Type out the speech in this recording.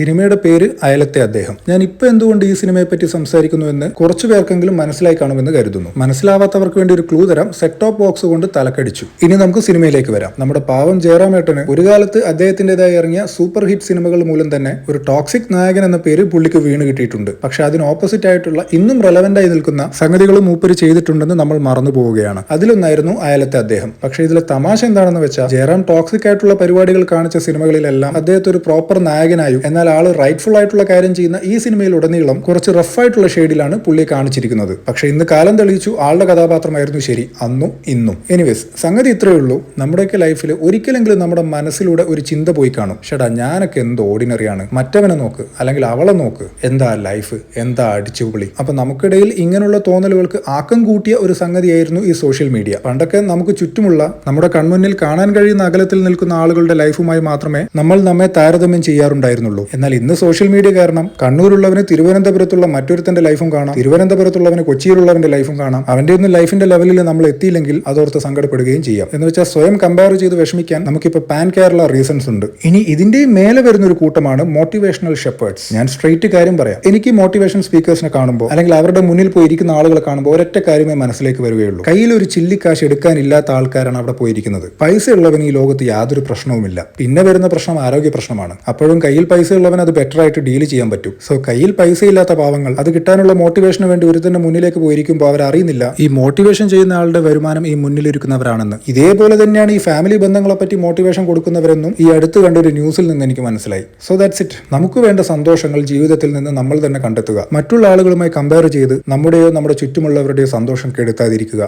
സിനിമയുടെ പേര് അയലത്തെ അദ്ദേഹം. ഞാൻ ഇപ്പൊ എന്തുകൊണ്ട് ഈ സിനിമയെ പറ്റി സംസാരിക്കുന്നു എന്ന് കുറച്ചു പേർക്കെങ്കിലും മനസ്സിലായി കാണുമെന്ന് കരുതുന്നു. മനസ്സിലാവാത്തവർക്ക് വേണ്ടി ഒരു ക്ലൂ തരാം. സെറ്റ് ടോപ്പ് ബോക്സ് കൊണ്ട് തലക്കടിച്ചു. ഇനി നമുക്ക് സിനിമയിലേക്ക് വരാം. നമ്മുടെ പാവം ജയറാമേട്ടന് ഒരു കാലത്ത് അദ്ദേഹത്തിന്റേതായി ഇറങ്ങിയ സൂപ്പർ ഹിറ്റ് സിനിമകൾ മൂലം തന്നെ ഒരു ടോക്സിക് നായകൻ എന്ന പേര് പുള്ളിക്ക് വീണ് കിട്ടിയിട്ടുണ്ട്. പക്ഷെ അതിന് ഓപ്പോസിറ്റ് ആയിട്ടുള്ള ഇന്നും റെലവെന്റ് ആയി നിൽക്കുന്ന സംഗതികളും മൂപ്പര് ചെയ്തിട്ടുണ്ടെന്ന് നമ്മൾ മറന്നു പോവുകയാണ്. അതിലൊന്നായിരുന്നു അയലത്തെ അദ്ദേഹം. പക്ഷെ ഇതിലെ തമാശ എന്താണെന്ന് വെച്ചാൽ ജയറാം ടോക്സിക് ആയിട്ടുള്ള പരിപാടികൾ കാണിച്ച സിനിമകളിലെല്ലാം അദ്ദേഹത്തെ ഒരു പ്രോപ്പർ നായകനായും എന്നാൽ ആൾ റൈറ്റ്ഫുൾ ആയിട്ടുള്ള കാര്യം ചെയ്യുന്ന ഈ സിനിമയിൽ ഉടനീളം കുറച്ച് റഫായിട്ടുള്ള ഷെയ്ഡിലാണ് പുള്ളിയെ കാണിച്ചിരിക്കുന്നത്. പക്ഷെ ഇന്ന് കാലം തെളിയിച്ചു ആളുടെ കഥാപാത്രമായിരുന്നു ശരി അന്നും ഇന്നും. എനിവേസ് സംഗതി ഇത്രയേ ഉള്ളൂ. നമ്മുടെയൊക്കെ ലൈഫിൽ ഒരിക്കലെങ്കിലും നമ്മുടെ മനസ്സിലൂടെ ഒരു ചിന്ത പോയി കാണും. ഷേടാ ഞാനൊക്കെ എന്ത് ഓർഡിനറിയാണ് മറ്റവനെ നോക്ക് അല്ലെങ്കിൽ അവളെ നോക്ക്. എന്താ ലൈഫ് എന്താ അടിച്ചുപൊളി? അപ്പൊ നമുക്കിടയിൽ ഇങ്ങനെയുള്ള തോന്നലുകൾക്ക് ആക്കം കൂട്ടിയ ഒരു സംഗതിയായിരുന്നു ഈ സോഷ്യൽ മീഡിയ പണ്ടൊക്കെ നമുക്ക് ചുറ്റുമുള്ള നമ്മുടെ കൺമുന്നിൽ കാണാൻ കഴിയുന്ന അകലത്തിൽ നിൽക്കുന്ന ആളുകളുടെ ലൈഫുമായി മാത്രമേ നമ്മൾ നമ്മെ താരതമ്യം ചെയ്യാറുണ്ടായിരുന്നുള്ളൂ. എന്നാൽ ഇന്ന് സോഷ്യൽ മീഡിയ കാരണം കണ്ണൂരുള്ളവന് തിരുവനന്തപുരത്തുള്ള മറ്റൊരുത്തന്റെ ലൈഫും കാണാം. തിരുവനന്തപുരത്തുള്ളവന് കൊച്ചിയിലുള്ളവന്റെ ലൈഫും കാണാം. അവന്റെ ഒന്നും ലൈഫിന്റെ ലെവലിൽ നമ്മൾ എത്തിയില്ലെങ്കിൽ അതോർത്ത് സങ്കടപ്പെടുകയും ചെയ്യാം. എന്ന് വെച്ചാൽ സ്വയം കമ്പയർ ചെയ്ത് വിഷമിക്കാൻ നമുക്കിപ്പോൾ പാൻ കേരള റീസൺസ് ഉണ്ട്. ഇനി ഇതിന്റെയും മേലെ വരുന്ന ഒരു കൂട്ടമാണ് മോട്ടിവേഷണൽ ഷെപ്പേർഡ്സ് ഞാൻ സ്ട്രെയിറ്റ് കാര്യം പറയാം. എനിക്ക് മോട്ടിവേഷൻ സ്പീക്കേഴ്സിനെ കാണുമ്പോൾ അല്ലെങ്കിൽ അവരുടെ മുന്നിൽ പോയിരിക്കുന്ന ആളുകളെ കാണുമ്പോൾ ഒരൊറ്റ കാര്യമേ മനസ്സിലേക്ക് വരികയുള്ളൂ. കയ്യിൽ ഒരു ചില്ലിക്കാശ് എടുക്കാനില്ലാത്ത ആൾക്കാരാണ് അവിടെ പോയിരിക്കുന്നത്. പൈസ ഉള്ളവന് ഈ ലോകത്ത് യാതൊരു പ്രശ്നവുമില്ല. പിന്നെ വരുന്ന പ്രശ്നം ആരോഗ്യ പ്രശ്നമാണ്. അപ്പോഴും കയ്യിൽ പൈസ ഉള്ളവൻ അത് ബെറ്റർ ആയിട്ട് ഡീൽ ചെയ്യാൻ പറ്റും. സോ കയ്യിൽ പൈസ ഇല്ലാത്ത പാവങ്ങൾ അത് കിട്ടാനുള്ള മോട്ടിവേഷന് വേണ്ടി ഒരുത്തന്റെ മുന്നിലേക്ക് പോയിരിക്കുമ്പോൾ അവർ അറിയുന്നില്ല ഈ മോട്ടിവേഷൻ ചെയ്യുന്ന ആളുടെ വരുമാനം ഈ മുന്നിലിരിക്കുന്നവരാണെന്ന് ഇതേപോലെ തന്നെയാണ് ഈ ഫാമിലി ബന്ധങ്ങളെ പറ്റി മോട്ടിവേഷൻ കൊടുക്കുന്നവരെന്നും ഈ അടുത്ത് കണ്ട ഒരു ന്യൂസിൽ നിന്ന് എനിക്ക് മനസ്സിലായി. സോ ദാറ്റ്സ് ഇറ്റ് നമുക്ക് വേണ്ട സന്തോഷങ്ങൾ ജീവിതത്തിൽ നിന്ന് നമ്മൾ തന്നെ കണ്ടെത്തുക. മറ്റുള്ള ആളുകളുമായി കമ്പയർ ചെയ്ത് നമ്മുടെയോ നമ്മുടെ ചുറ്റുമുള്ളവരുടെയോ സന്തോഷം കെടുത്താതിരിക്കുക.